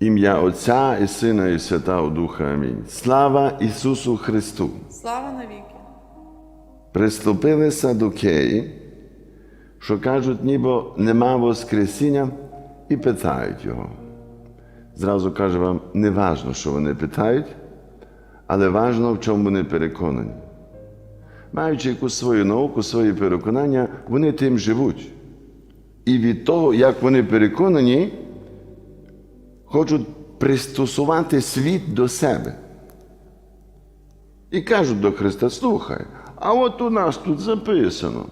Ім'я Отця і Сина, і Святого Духа. Амінь. Слава Ісусу Христу! Слава навіки! Приступили садукеї, що кажуть, ніби нема Воскресіння, і питають його. Зразу кажу вам, не важно, що вони питають, але важно, в чому вони переконані. Маючи якусь свою науку, свої переконання, вони тим живуть. І від того, як вони переконані, хочуть пристосувати світ до себе. І кажуть до Христа: слухай, а от у нас тут записано,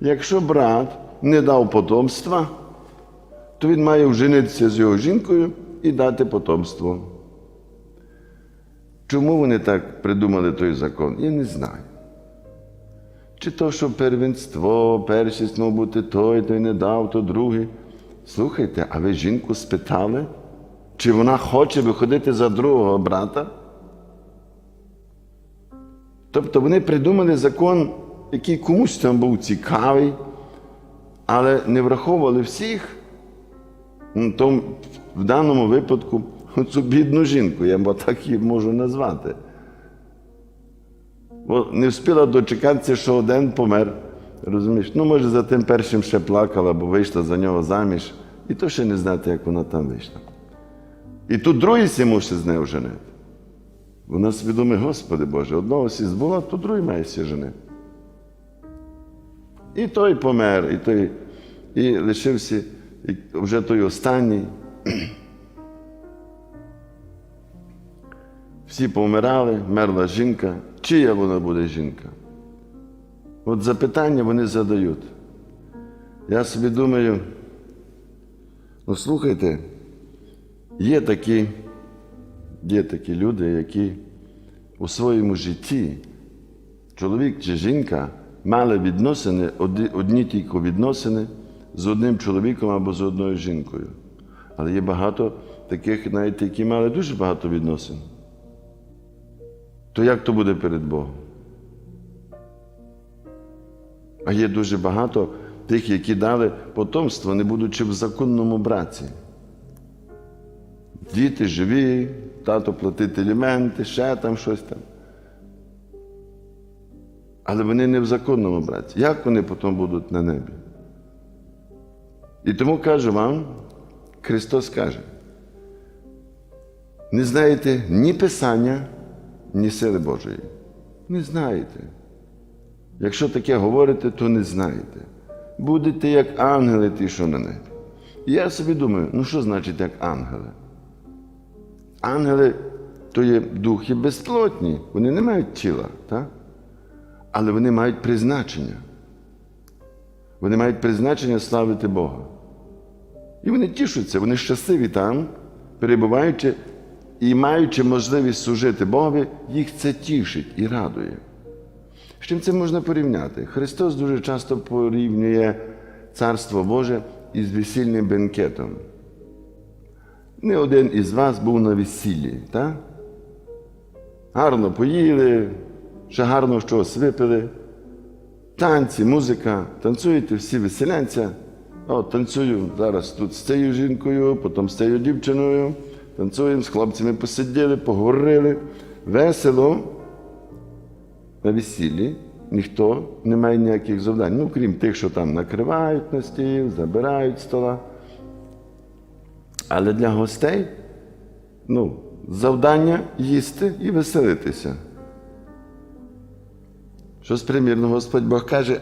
якщо брат не дав потомства, то він має вженитися з його жінкою і дати потомство. Чому вони так придумали той закон? Я не знаю. Чи то, що первенство, першість мав бути той, той не дав, то другий. Слухайте, а ви жінку спитали, чи вона хоче виходити за другого брата? Тобто вони придумали закон, який комусь там був цікавий, але не враховували всіх. Ну, то в даному випадку цю бідну жінку, я так її можу назвати. Бо не встигла дочекатися, що один помер. Розумієш? Ну, може, за тим першим ще плакала, бо вийшла за нього заміж, і то ще не знати, як вона там вийшла. І тут другий сі мусить з нею женити. Вона думає, Господи Боже, одного сі збула, то другий має сі женити. І той помер, і той, і лишився і вже той останній. Всі помирали, мерла жінка. Чия вона буде жінка? От запитання вони задають. Я собі думаю, ну слухайте, є такі, є такі люди, які у своєму житті, чоловік чи жінка, мали відносини, одні, тільки відносини з одним чоловіком або з одною жінкою. Але є багато таких, навіть які мали дуже багато відносин. То як то буде перед Богом? А є дуже багато тих, які дали потомство, не будучи в законному браці. Діти живі, тато платить елементи, ще там щось там. Але вони не в законному браці. Як вони потім будуть на небі? І тому кажу вам, Христос каже, не знаєте ні Писання, ні сили Божої. Не знаєте. Якщо таке говорите, то не знаєте. Будете як ангели ті, що на небі. І я собі думаю, ну що значить як ангели? Ангели то є духи безплотні, вони не мають тіла, так? але вони мають призначення. Вони мають призначення славити Бога. І вони тішуться, вони щасливі там, перебуваючи і маючи можливість служити Богові, їх це тішить і радує. З чим це можна порівняти? Христос дуже часто порівнює Царство Боже із весільним бенкетом. Не один із вас був на весіллі, так? Гарно поїли, ще гарно щось випили. Танці, музика, танцюєте всі веселянця. О, танцюю зараз тут з цією жінкою, потім з цією дівчиною. Танцюємо, з хлопцями посиділи, поговорили. Весело. На весіллі ніхто не має ніяких завдань. Ну, крім тих, що там накривають на стіл, забирають стола. Але для гостей ну, завдання їсти і веселитися. Щось примірно Господь Бог каже,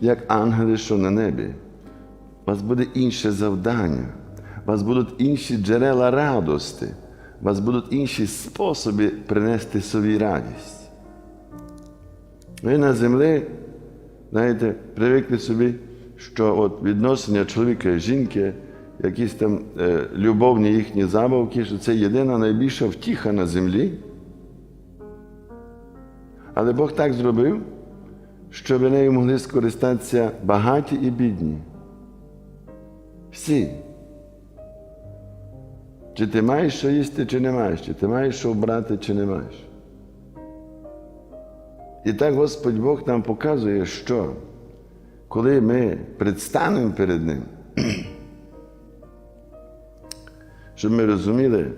як ангели, що на небі. У вас буде інше завдання, у вас будуть інші джерела радости, у вас будуть інші способи принести собі радість. Ви на землі, знаєте, привикли собі, що от відношення чоловіка і жінки, якісь там е, любовні їхні забавки, що це єдина найбільша втіха на землі. Але Бог так зробив, щоб нею могли скористатися багаті і бідні. Всі. Чи ти маєш що їсти, чи не маєш, чи ти маєш що вбрати, чи не маєш. І так Господь Бог нам показує, що коли ми предстанемо перед Ним, щоб ми розуміли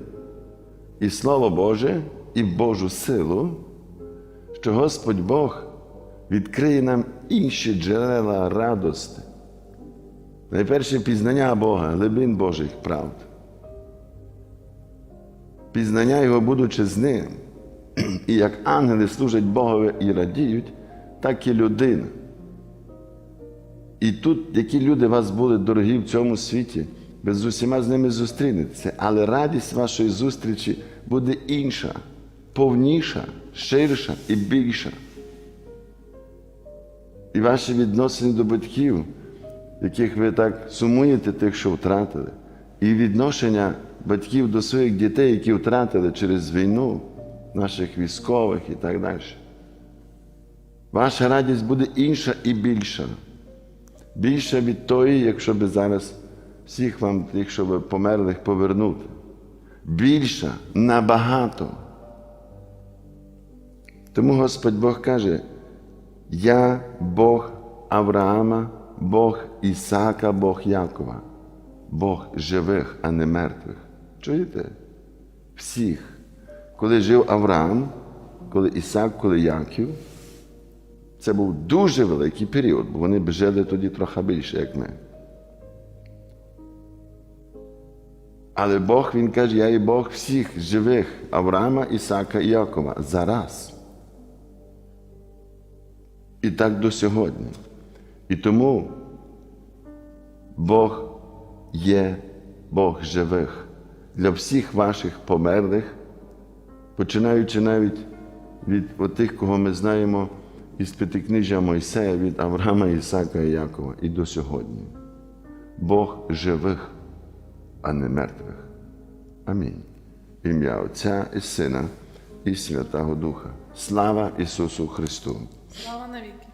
і Слово Боже, і Божу силу, що Господь Бог відкриє нам інші джерела радости. Найперше пізнання Бога, глибин Божих правд. Пізнання Його, будучи з ним. І як ангели служать Богові і радіють, так і людина. І тут, які люди у вас були дорогі в цьому світі, ви з усіма з ними зустрінетеся, але радість вашої зустрічі буде інша, повніша, ширша і більша. І ваші відносини до батьків, яких ви так сумуєте, тих, що втратили, і відношення батьків до своїх дітей, які втратили через війну, наших військових і так далі. Ваша радість буде інша і більша. Більша від тої, якщо би зараз всіх вам, якщо би померлих повернути. Більша набагато. Тому Господь Бог каже, я Бог Авраама, Бог Ісаака, Бог Якова, Бог живих, а не мертвих. Чуєте? Всіх. Коли жив Авраам, коли Ісаак, коли Яків, це був дуже великий період, бо вони б жили тоді трохи більше, як ми. Але Бог, Він каже, я є Бог всіх живих Авраама, Ісака і Якова зараз. І так до сьогодні. І тому Бог є Бог живих для всіх ваших померлих, починаючи навіть від тих, кого ми знаємо із п'ятикнижжя Мойсея, від Авраама, Ісака і Якова, і до сьогодні. Бог живих, а не мертвих. Амінь. Ім'я Отця і Сина і Святого Духа. Слава Ісусу Христу! Слава навіки.